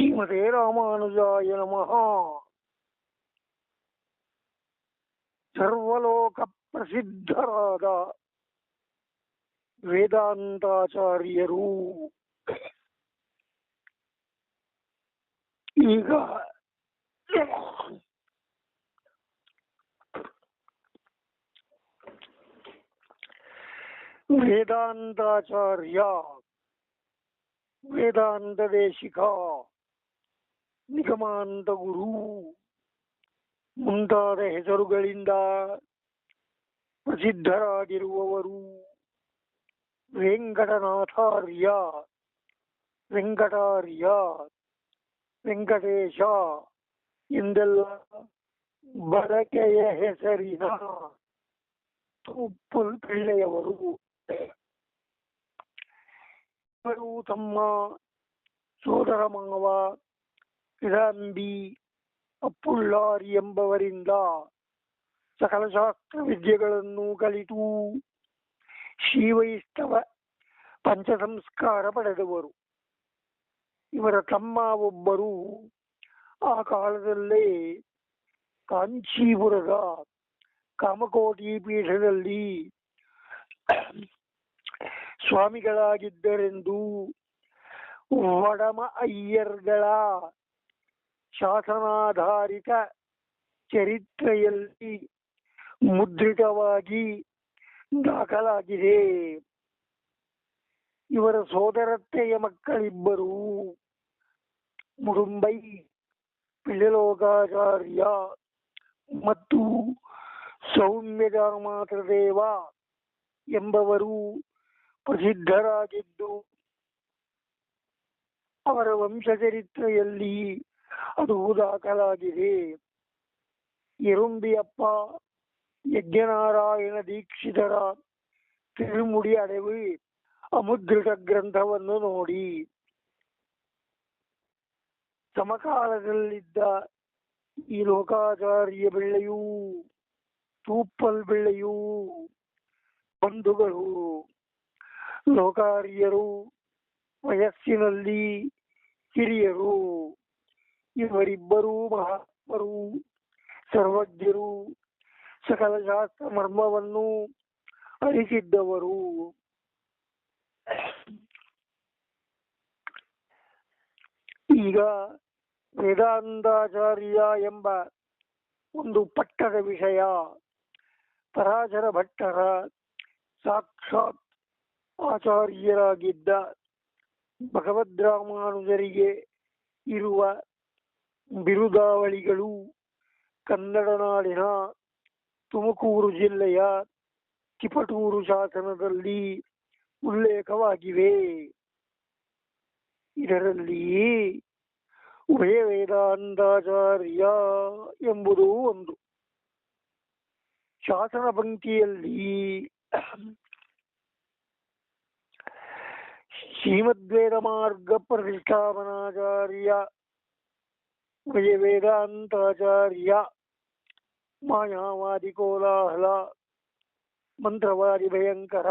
ಶ್ರೀಮತೆ ರಾಮಾನುಜಾಯ ನಮಃ ಸರ್ವಲೋಕ ಪ್ರಸಿದ್ಧರಾದ ವೇದಾಂತಾಚಾರ್ಯರು ಈಗ ವೇದಾಂತಾಚಾರ್ಯ ವೇದಾಂತ ದೇಶಿಕ ನಿಗಮಾಂತ ಗುರು ಮುಂತಾದ ಹೆಸರುಗಳಿಂದ ಪ್ರಸಿದ್ಧರಾಗಿರುವವರು ವೆಂಕಟನಾಥಾರ್ಯ, ವೆಂಕಟಾರ್ಯ, ವೆಂಕಟೇಶ ಎಂದೆಲ್ಲ ಬಳಕೆಯ ಹೆಸರಿನ ತುಪ್ಪಲ್ ಪಿಳ್ಳೆಯವರು. ಇವರು ತಮ್ಮ ಸೋದರ ಮಾವ ಕಿಡಂಬಿ ಅಪ್ಪುಳ್ಳಾರಿ ಎಂಬವರಿಂದ ಸಕಲ ಶಾಸ್ತ್ರ ವಿದ್ಯೆಗಳನ್ನು ಕಲಿತು ಶ್ರೀವೈಷ್ಣವ ಪಂಚಸಂಸ್ಕಾರ ಪಡೆದವರು. ಇವರ ತಮ್ಮ ಒಬ್ಬರು ಆ ಕಾಲದಲ್ಲೇ ಕಾಂಚೀಪುರದ ಕಾಮಕೋಟಿ ಪೀಠದಲ್ಲಿ ಸ್ವಾಮಿಗಳಾಗಿದ್ದರೆಂದು ವಡಮ ಅಯ್ಯರ್ಗಳ ಶಾಸನಾಧಾರಿತ ಚರಿತ್ರೆಯಲ್ಲಿ ಮುದ್ರಿತವಾಗಿ ದಾಖಲಾಗಿದೆ. ಇವರ ಸೋದರತ್ತೆಯ ಮಕ್ಕಳಿಬ್ಬರು ಮುಡುಂಬೈ ಪಿಳ್ಳಲೋಕಾಚಾರ್ಯ ಮತ್ತು ಸೌಮ್ಯದಾಮಾತೃದೇವ ಎಂಬವರು ಪ್ರಸಿದ್ಧರಾಗಿದ್ದು, ಅವರ ವಂಶಚರಿತ್ರೆಯಲ್ಲಿ ಅದು ದಾಖಲಾಗಿದೆ ಇರುಂಬಿಯಪ್ಪ ಯಜ್ಞನಾರಾಯಣ ದೀಕ್ಷಿತರ ತಿರುಮುಡಿ ಅಡವಿ ಅಮುದ್ರಿತ ಗ್ರಂಥವನ್ನು ನೋಡಿ. ಸಮಕಾಲದಲ್ಲಿದ್ದ ಈ ಲೋಕಾಚಾರ್ಯ ಬೆಳ್ಳೆಯೂ ತೂಪ್ಪಲ್ ಬೆಳ್ಳೆಯೂ, ಬಂಧುಗಳು, ಲೋಕಾರ್ಯರು, ವಯಸ್ಸಿನಲ್ಲಿ ಹಿರಿಯರು ಇವರಿಬ್ಬರೂ ಮಹಾತ್ಮರು, ಸರ್ವಜ್ಞರು, ಸಕಲ ಶಾಸ್ತ್ರ ಮರ್ಮವನ್ನು ಅರಿತಿದ್ದವರು. ಈಗ ವೇದಾಂತಾಚಾರ್ಯ ಎಂಬ ಒಂದು ಪಟ್ಟದ ವಿಷಯ ಪರಾಜರ ಭಟ್ಟರ ಸಾಕ್ಷಾತ್ ಆಚಾರ್ಯರಾಗಿದ್ದ ಭಗವದ್ರಾಮಾನುಜರಿಗೆ ಇರುವ ಬಿರುದಾವಳಿಗಳು ಕನ್ನಡ ನಾಡಿನ ತುಮಕೂರು ಜಿಲ್ಲೆಯ ಕಿಪಟೂರು ಶಾಸನದಲ್ಲಿ ಉಲ್ಲೇಖವಾಗಿವೆ. ಇದರಲ್ಲಿ ಉಭಯ ವೇದಾಂತಾಚಾರ್ಯ ಎಂಬುದು ಒಂದು. ಶಾಸನ ಪಂಕ್ತಿಯಲ್ಲಿ ಶ್ರೀಮದ್ವೇದ ಮಾರ್ಗ ಪ್ರತಿಷ್ಠಾಪನಾಚಾರ್ಯ ಉಭಯ ವೇದಾಂತಾಚಾರ್ಯ ಮಾಯಾವಾದಿ ಕೋಲಾಹಲ ಮಂತ್ರವಾದಿ ಭಯಂಕರ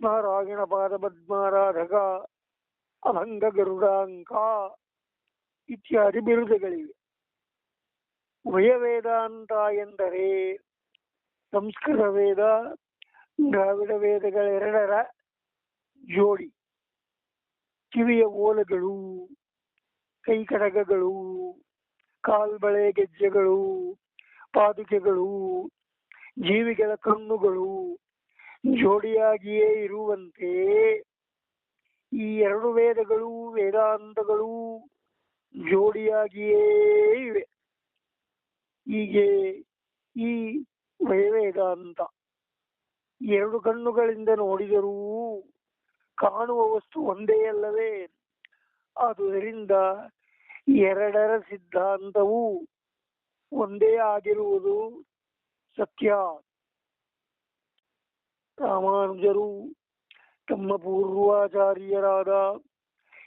ನಾರಾಯಣ ಪಾದ ಪದ್ಮಾರಾಧಕ ಅಭಂಗ ಗರುಡಾಂಕ ಇತ್ಯಾದಿ ಬಿರುದುಗಳಿವೆ ಉಭಯ ವೇದಾಂತ ಎಂದರೆ ಸಂಸ್ಕೃತ ವೇದ, ದ್ರಾವಿಡ ವೇದಗಳೆರಡರ ಜೋಡಿ ಕಿವಿಯ ಓಲೆಗಳು ಕೈಕಡಗಗಳು, ಕಾಲ್ಬಳೆ ಗೆಜ್ಜೆಗಳು, ಪಾದುಕೆಗಳು, ಜೀವಿಗಳ ಕಣ್ಣುಗಳು ಜೋಡಿಯಾಗಿಯೇ ಇರುವಂತೆ ಈ ಎರಡು ವೇದಗಳು ವೇದಾಂತಗಳು ಜೋಡಿಯಾಗಿಯೇ ಇವೆ. ಹೀಗೆ ಈ ವೇದಾಂತ ಎರಡು ಕಣ್ಣುಗಳಿಂದ ನೋಡಿದರೂ ಕಾಣುವ ವಸ್ತು ಒಂದೇ ಅಲ್ಲವೇ? ಆದುದರಿಂದ ಎರಡರ ಸಿದ್ಧಾಂತವು ಒಂದೇ ಆಗಿರುವುದು ಸತ್ಯ. ರಾಮಾನುಜರು ತಮ್ಮ ಪೂರ್ವಾಚಾರ್ಯರಾದ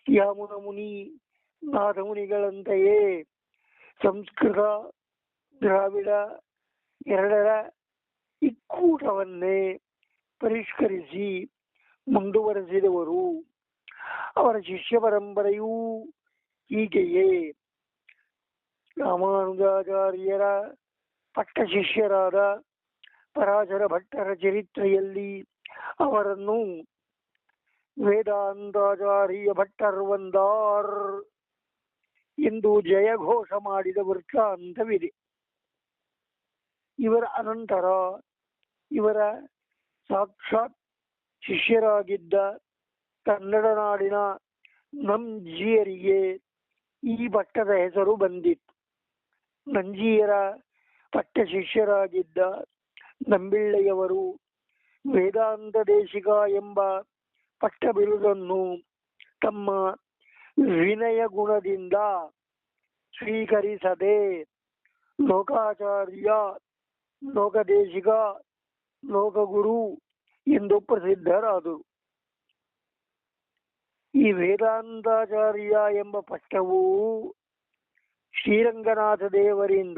ಯಾಮುನ ಮುನಿ ನಾಥಮುನಿಗಳಂತೆಯೇ ಸಂಸ್ಕೃತ, ದ್ರಾವಿಡ ಎರಡರ ಇಕ್ಕೂಟವನ್ನೇ ಪರಿಷ್ಕರಿಸಿ ಮುಂದುವರೆಸಿದವರು. ಅವರ ಶಿಷ್ಯ ಪರಂಪರೆಯೂ ಹೀಗೆಯೇ. ರಾಮಾನುಜಾಚಾರ್ಯರ ಪಟ್ಟ ಶಿಷ್ಯರಾದ ಪರಾಶರ ಭಟ್ಟರ ಚರಿತ್ರೆಯಲ್ಲಿ ಅವರನ್ನು ವೇದಾಂತಾಚಾರ್ಯ ಭಟ್ಟರ್ ವಂದಾರ್ ಎಂದು ಜಯಘೋಷ ಮಾಡಿದ ವೃತ್ತಾಂತವಿದೆ. ಇವರ ಅನಂತರ ಇವರ ಸಾಕ್ಷಾತ್ ಶಿಷ್ಯರಾಗಿದ್ದ ಕನ್ನಡ ನಾಡಿನ ನಂಜಿಯರಿಗೆ ಈ ಪಟ್ಟದ ಹೆಸರು ಬಂದಿತ್ತು. ನಂಜಿಯರ ಪಟ್ಟ ಶಿಷ್ಯರಾಗಿದ್ದ ನಂಬಿಳ್ಳೆಯವರು ವೇದಾಂತ ದೇಶಿಕ ಎಂಬ ಪಟ್ಟ ಬಿರುದನ್ನು ತಮ್ಮ ವಿನಯ ಗುಣದಿಂದ ಸ್ವೀಕರಿಸದೆ ಲೋಕಾಚಾರ್ಯ, ಲೋಕದೇಶಿಕ, ಲೋಕಗುರು ಎಂದು ಪ್ರಸಿದ್ಧರಾದರು. ಈ ವೇದಾಂತಾಚಾರ್ಯ ಎಂಬ ಪಟ್ಟವು ಶ್ರೀರಂಗನಾಥ ದೇವರಿಂದ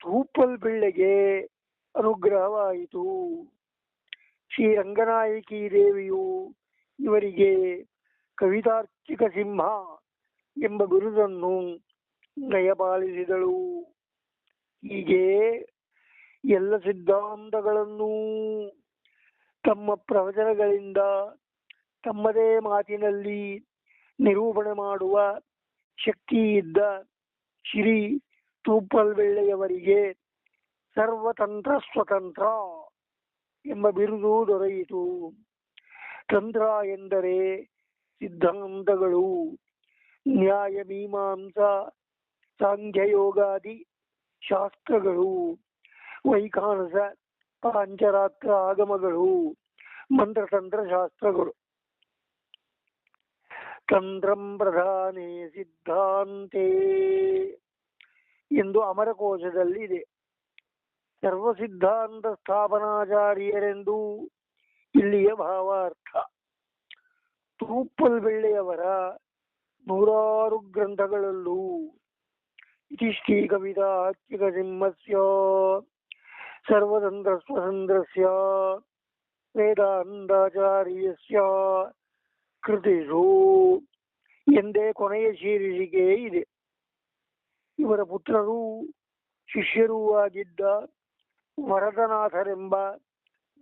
ತೂಪಲ್ ಬಿಳ್ಳೆಗೆ ಅನುಗ್ರಹವಾಯಿತು. ಶ್ರೀರಂಗನಾಯಕಿ ದೇವಿಯು ಇವರಿಗೆ ಕವಿತಾರ್ಚಿಕ ಸಿಂಹ ಎಂಬ ಬಿರುದನ್ನು ನಯಪಾಲಿಸಿದಳು. ಹೀಗೆ ಎಲ್ಲ ಸಿದ್ಧಾಂತಗಳನ್ನೂ ತಮ್ಮ ಪ್ರವಚನಗಳಿಂದ ತಮ್ಮದೇ ಮಾತಿನಲ್ಲಿ ನಿರೂಪಣೆ ಮಾಡುವ ಶಕ್ತಿ ಇದ್ದ ಶ್ರೀ ತೂಪಲ್ ಬೆಳ್ಳೆಯವರಿಗೆ ಸರ್ವತಂತ್ರ ಸ್ವತಂತ್ರ ಎಂಬ ಬಿರುದು ದೊರೆಯಿತು. ತಂತ್ರ ಎಂದರೆ ಸಿದ್ಧಾಂತಗಳು, ನ್ಯಾಯ, ಮೀಮಾಂಸಾ, ಸಾಂಖ್ಯಯೋಗಾದಿ ಶಾಸ್ತ್ರಗಳು ವೈಖಾನಸ ಪಾಂಚರಾತ್ರ ಆಗಮಗಳು, ಮಂತ್ರತಂತ್ರ ಶಾಸ್ತ್ರಗಳು. ತಂತ್ರಂ ಪ್ರಧಾನೇ ಸಿದ್ಧಾಂತೇ. ಎಂದು ಅಮರಕೋಶದಲ್ಲಿ ಇದೆ ಸರ್ವ ಸಿದ್ಧಾಂತ ಸ್ಥಾಪನಾಚಾರ್ಯರೆಂದು ಇಲ್ಲಿಯ ಭಾವಾರ್ಥ. ತೂಪಲ್ ಬೆಳ್ಳೆಯವರ ನೂರಾರು ಗ್ರಂಥಗಳಲ್ಲೂ ಇತಿಷ್ಠಿ ಕವಿತಾ ಹಚ್ಚಿಕ ಸಿಂಹಸ್ಯ, ಸರ್ವತಂತ್ರ ಸ್ವತಂತ್ರಸ್ಯ, ವೇದಾಂತಾಚಾರ್ಯಸ್ಯ ಕೃತಿಷು ಎಂದೇ ಕೊನೆಯ ಶೀರ್ಷಿಕೆ ಇದೆ. ಇವರ ಪುತ್ರರು ಶಿಷ್ಯರೂ ಆಗಿದ್ದ ವರದನಾಥರೆಂಬ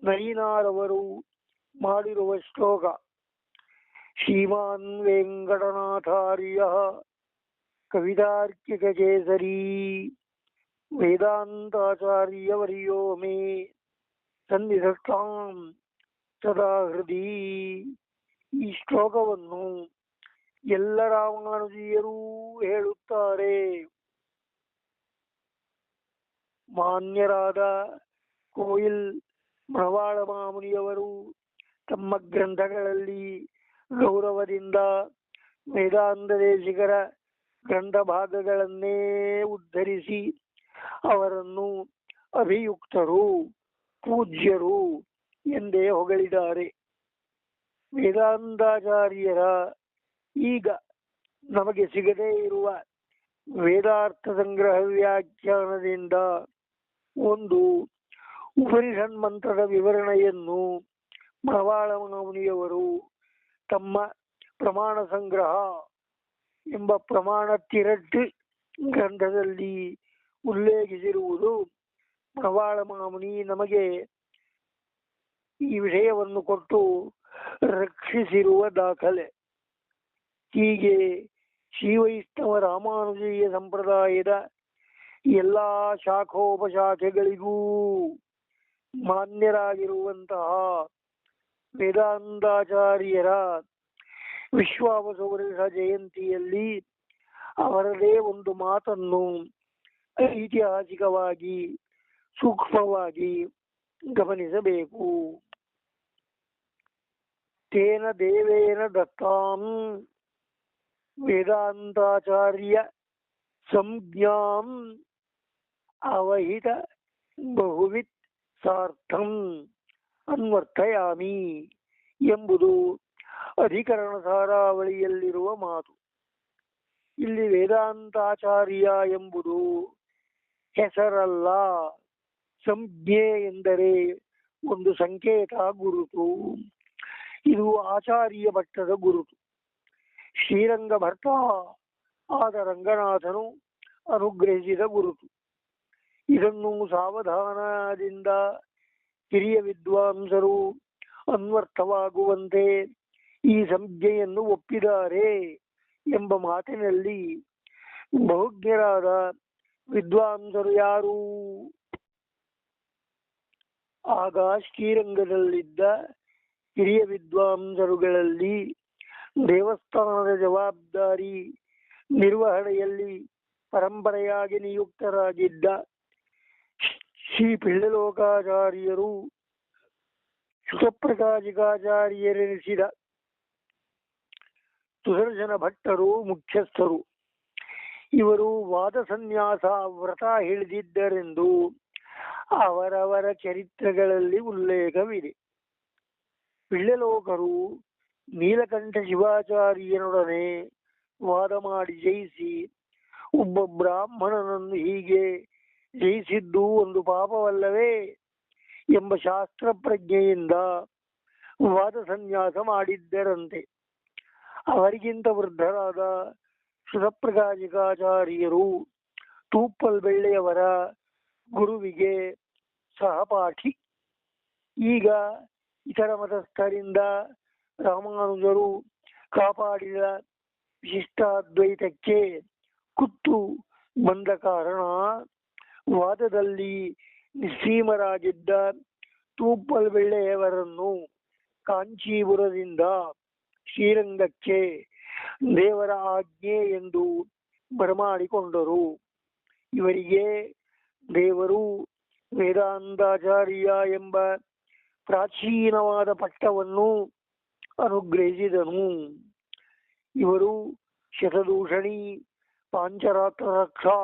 ನಯಿನಾರವರು ಮಾಡಿರುವ ಶ್ಲೋಕ, ಶ್ರೀಮಾನ್ ವೆಂಕಟನಾಥಾರ್ಯ, ಕವಿತಾರ್ಕಿಕ ಕೇಸರಿ ವೇದಾಂತಾಚಾರ್ಯವರ್ಯೋ ಮೇ ಸನ್ನಿಧತ್ತಾಂ ಸದಾ ಹೃದಿ ಈ ಶ್ಲೋಕವನ್ನು ಎಲ್ಲ ರಾಮಾನುಜೀಯರೂ ಹೇಳುತ್ತಾರೆ. ಮಾನ್ಯರಾದ ಕೋಯಿಲ್ ಮಣವಾಳ ಮಾಮುನಿಯವರು ತಮ್ಮ ಗ್ರಂಥಗಳಲ್ಲಿ ಗೌರವದಿಂದ ವೇದಾಂತ ದೇಶಿಗರ ಗ್ರಂಥ ಭಾಗಗಳನ್ನೇ ಉದ್ಧರಿಸಿ ಅವರನ್ನು ಅಭಿಯುಕ್ತರು, ಪೂಜ್ಯರು ಎಂದೇ ಹೊಗಳಿದ್ದಾರೆ. ವೇದಾಂತಾಚಾರ್ಯರ ಈಗ ನಮಗೆ ಸಿಗದೇ ಇರುವ ವೇದಾರ್ಥ ಸಂಗ್ರಹ ವ್ಯಾಖ್ಯಾನದಿಂದ ಒಂದು ಮಂತ್ರದ ವಿವರಣೆಯನ್ನು ಮಣವಾಳ ಮುನಿಯವರು ತಮ್ಮ ಪ್ರಮಾಣ ಸಂಗ್ರಹ ಎಂಬ ಪ್ರಮಾಣ ತಿರಟ್ಟು ಗ್ರಂಥದಲ್ಲಿ ಉಲ್ಲೇಖಿಸಿರುವುದು. ಮಣವಾಳ ಮಾಮುನಿ ನಮಗೆ ಈ ವಿಷಯವನ್ನು ಕೊಟ್ಟು ರಕ್ಷಿಸಿರುವ ದಾಖಲೆ. ಹೀಗೆ ಶ್ರೀವೈಷ್ಣವ ರಾಮಾನುಜೀಯ ಸಂಪ್ರದಾಯದ ಎಲ್ಲ ಶಾಖೋಪಶಾಖೆಗಳಿಗೂ ಮಾನ್ಯರಾಗಿರುವಂತಹ ವೇದಾಂತಾಚಾರ್ಯರ ವಿಶ್ವಾವಸೌರ ಜಯಂತಿಯಲ್ಲಿ ಅವರದೇ ಒಂದು ಮಾತನ್ನು ಐತಿಹಾಸಿಕವಾಗಿ ಸೂಕ್ಷ್ಮವಾಗಿ ಗಮನಿಸಬೇಕು. ತೇನ ದೇವೇನ ದತ್ತಾಂ ವೇದಾಂತಾಚಾರ್ಯ ಸಂಜ್ಞಾಂ ಅವಹಿತ ಬಹುವಿತ್ ಸಾರ್ಥಂ ಅನ್ವರ್ಥಯಾಮಿ ಎಂಬುದು ಅಧಿಕರಣ ಸಾರಾವಳಿಯಲ್ಲಿರುವ ಮಾತು. ಇಲ್ಲಿ ವೇದಾಂತಾಚಾರ್ಯ ಎಂಬುದು ಹೆಸರಲ್ಲ, ಸಂಜ್ಞೆ ಎಂದರೆ ಒಂದು ಸಂಕೇತ ಗುರುತು. ಇದು ಆಚಾರ್ಯ ಭಟ್ಟದ ಗುರುತು ಶ್ರೀರಂಗ ಭಟ್ಟ ಆದ ರಂಗನಾಥನು ಅನುಗ್ರಹಿಸಿದ ಗುರುತು ಇದನ್ನು ಸಾವಧಾನದಿಂದ ಹಿರಿಯ ವಿದ್ವಾಂಸರು ಅನ್ವರ್ಥವಾಗುವಂತೆ ಈ ಸಂಜ್ಞೆಯನ್ನು ಒಪ್ಪಿದ್ದಾರೆ ಎಂಬ ಮಾತಿನಲ್ಲಿ ಬಹುಜ್ಞರಾದ ವಿದ್ವಾಂಸರು ಯಾರು? ಆಗ ಶ್ರೀರಂಗದಲ್ಲಿದ್ದ ಹಿರಿಯ ವಿದ್ವಾಂಸರುಗಳಲ್ಲಿ ದೇವಸ್ಥಾನದ ಜವಾಬ್ದಾರಿ ನಿರ್ವಹಣೆಯಲ್ಲಿ ಪರಂಪರೆಯಾಗಿ ನಿಯುಕ್ತರಾಗಿದ್ದ ಶ್ರೀ ಪಿಳ್ಳಲೋಕಾಚಾರ್ಯರು ಸುಖಪ್ರಕಾಶಿಕಾಚಾರ್ಯರೆನಿಸಿದ ಸುದರ್ಶನ ಭಟ್ಟರು ಮುಖ್ಯಸ್ಥರು. ಇವರು ವಾದ ಸನ್ಯಾಸ ವ್ರತ ಹಿಡಿದಿದ್ದರೆಂದು ಅವರವರ ಚರಿತ್ರೆಗಳಲ್ಲಿ ಉಲ್ಲೇಖವಿದೆ. ಪಿಳ್ಳೆಲೋಕರು ನೀಲಕಂಠ ಶಿವಾಚಾರ್ಯನೊಡನೆ ವಾದ ಮಾಡಿ ಜಯಿಸಿ, ಒಬ್ಬ ಬ್ರಾಹ್ಮಣನನ್ನು ಹೀಗೆ ಜಯಿಸಿದ್ದು ಒಂದು ಪಾಪವಲ್ಲವೇ ಎಂಬ ಶಾಸ್ತ್ರ ಪ್ರಜ್ಞೆಯಿಂದ ವಾದ ಸನ್ಯಾಸ ಮಾಡಿದ್ದರಂತೆ. ಅವರಿಗಿಂತ ವೃದ್ಧರಾದ ಸುಧಪ್ರಕಾಶಿಕಾಚಾರ್ಯರು ತೂಪ್ಪಲ್ ಬೆಳ್ಳೆಯವರ ಗುರುವಿಗೆ ಸಹಪಾಠಿ. ಈಗ ಇತರ ಮತಸ್ಥರಿಂದ ರಾಮಾನುಜರು ಕಾಪಾಡಿದ ವಿಶಿಷ್ಟಾದ್ವೈತಕ್ಕೆ ಕುತ್ತು ಬಂದ ಕಾರಣ ವಾದದಲ್ಲಿ ನಿಸ್ಸೀಮರಾಗಿದ್ದ ತೂಪ್ಪಲ್ ಬೆಳ್ಳೆಯವರನ್ನು ಕಾಂಚೀಪುರದಿಂದ ಶ್ರೀರಂಗಕ್ಕೆ ದೇವರ ಆಜ್ಞೆ ಎಂದು ಬರಮಾಡಿಕೊಂಡರು. ಇವರಿಗೆ ದೇವರು ವೇದಾಂತಾಚಾರ್ಯ ಎಂಬ ಪ್ರಾಚೀನವಾದ ಪಟ್ಟವನ್ನು ಅನುಗ್ರಹಿಸಿದನು. ಇವರು ಶತದೂಷಣಿ ಪಾಂಚರಾತ್ರ ರಕ್ಷಾ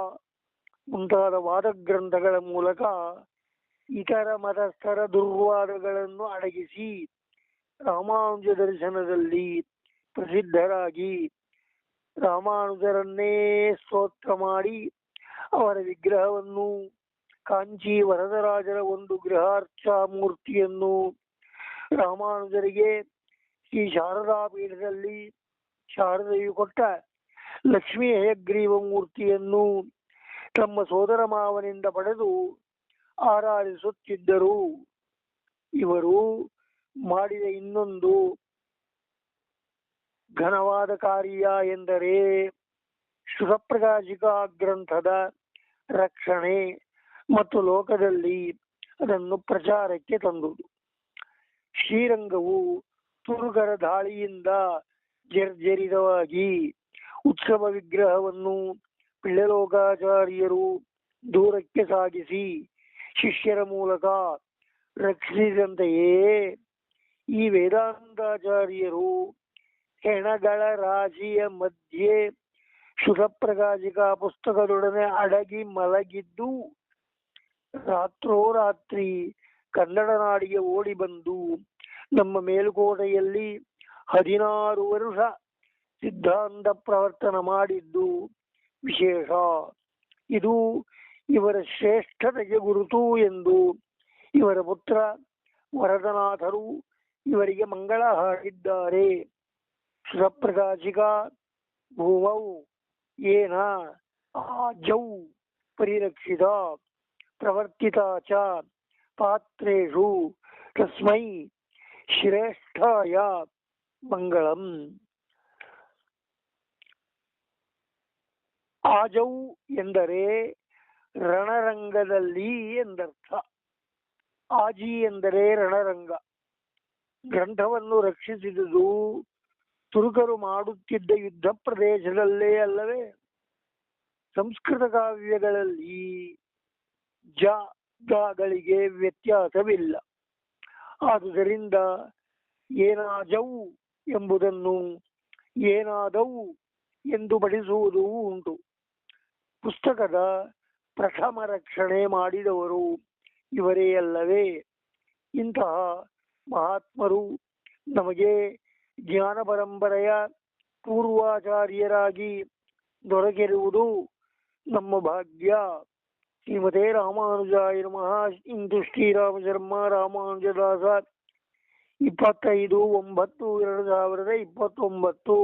ಮುಂತಾದ ವಾದಗ್ರಂಥಗಳ ಮೂಲಕ ಇತರ ಮತಸ್ಥರ ದುರ್ವಾದಗಳನ್ನು ಅಡಗಿಸಿ ರಾಮಾನುಜ ದರ್ಶನದಲ್ಲಿ ಪ್ರಸಿದ್ಧರಾಗಿ ರಾಮಾನುಜರನ್ನೇ ಸ್ತೋತ್ರ ಮಾಡಿ ಅವರ ವಿಗ್ರಹವನ್ನು ಕಾಂಚಿ ವರದರಾಜರ ಒಂದು ಗೃಹಾರ್ಥ ಮೂರ್ತಿಯನ್ನು ರಾಮಾನುಜರಿಗೆ ಈ ಶಾರದಾ ಪೀಠದಲ್ಲಿ ಶಾರದೆಯು ಕೊಟ್ಟ ಲಕ್ಷ್ಮೀ ಹಯಗ್ರೀವ ಮೂರ್ತಿಯನ್ನು ತಮ್ಮ ಸೋದರ ಮಾವನಿಂದ ಪಡೆದು ಆರಾಧಿಸುತ್ತಿದ್ದರು. ಇವರು ಮಾಡಿದ ಇನ್ನೊಂದು ಘನವಾದ ಕಾರ್ಯ ಎಂದರೆ ಸುಖಪ್ರಕಾಶಿಕ ಗ್ರಂಥದ ರಕ್ಷಣೆ. ಮತ್ತು ಲೋಕದಲ್ಲಿ ಅದನ್ನು ಪ್ರಚಾರಕ್ಕೆ ತಂದುದು. ಶ್ರೀರಂಗವು ತುರುಗರ ದಾಳಿಯಿಂದ ಜರ್ಜರಿತವಾಗಿ ಉತ್ಸವ ವಿಗ್ರಹವನ್ನು ಪಿಳ್ಳಲೋಕಾಚಾರ್ಯರು ದೂರಕ್ಕೆ ಸಾಗಿಸಿ ಶಿಷ್ಯರ ಮೂಲಕ ರಕ್ಷಿಸಿದಂತೆಯೇ ಈ ವೇದಾಂತಾಚಾರ್ಯರು ಹೆಣಗಳ ರಾಜಿಯ ಮಧ್ಯೆ ಶುಭಪ್ರಕಾಶಿಕ ಪುಸ್ತಕದೊಡನೆ ಅಡಗಿ ಮಲಗಿದ್ದು ರಾತ್ರೋರಾತ್ರಿ ಕನ್ನಡ ನಾಡಿಗೆ ಓಡಿ ಬಂದು ನಮ್ಮ ಮೇಲುಕೋಟೆಯಲ್ಲಿ ಹದಿನಾರು ವರ್ಷ ಸಿದ್ಧಾಂತ ಪ್ರವರ್ತನ ಮಾಡಿದ್ದು ವಿಶೇಷ. ಇದು ಇವರ ಶ್ರೇಷ್ಠತೆಗೆ ಗುರುತು ಎಂದು ಇವರ ಪುತ್ರ ವರದನಾಥರು ಇವರಿಗೆ ಮಂಗಳ ಹಾಡಿದ್ದಾರೆ. ಸುರಪ್ರಕಾಶಿಕ ಭೂಮೌ ಏನ, ಆಜೌ, ಪರಿರಕ್ಷಿತ. ಪ್ರವರ್ತಿತ ಚ ಪಾತ್ರೇಷು ತಸ್ಮೈ ಶ್ರೇಷ್ಠಾಯ ಮಂಗಳಂ ಆಜೌ ಎಂದರೆ ರಣರಂಗದಲ್ಲಿ ಎಂದರ್ಥ। ಆಜಿ ಎಂದರೆ ರಣರಂಗ। ಗ್ರಂಥವನ್ನು ರಕ್ಷಿಸಿದುದು ತುರುಕರು ಮಾಡುತ್ತಿದ್ದ ಯುದ್ಧ ಪ್ರದೇಶದಲ್ಲೇ ಅಲ್ಲವೇ? ಸಂಸ್ಕೃತ ಕಾವ್ಯಗಳಲ್ಲಿ ಜ ಗಳಿಗೆ ವ್ಯತ್ಯಾಸವಿಲ್ಲ. ಆದುದರಿಂದ ಏನಾದವು ಎಂಬುದನ್ನು ಏನಾದವು ಎಂದು ಬಡಿಸುವುದು ಉಂಟು. ಪುಸ್ತಕದ ಪ್ರಥಮ ರಕ್ಷಣೆ ಮಾಡಿದವರು ಇವರೇ ಅಲ್ಲವೇ? ಇಂತಹ ಮಹಾತ್ಮರು ನಮಗೆ ಜ್ಞಾನ ಪರಂಪರೆಯ ಪೂರ್ವಾಚಾರ್ಯರಾಗಿ ದೊರಕಿರುವುದು ನಮ್ಮ ಭಾಗ್ಯ. ಶ್ರೀಮತೆ ರಾಮಾನುಜಾಯ ನಮಃ ಇಂದು ಶ್ರೀರಾಮ ಶರ್ಮ ರಾಮಾನುಜದಾಸ ಇಪ್ಪತ್ತೈದು ಒಂಬತ್ತು ಎರಡು ಸಾವಿರದ ಇಪ್ಪತ್ತೊಂಬತ್ತು.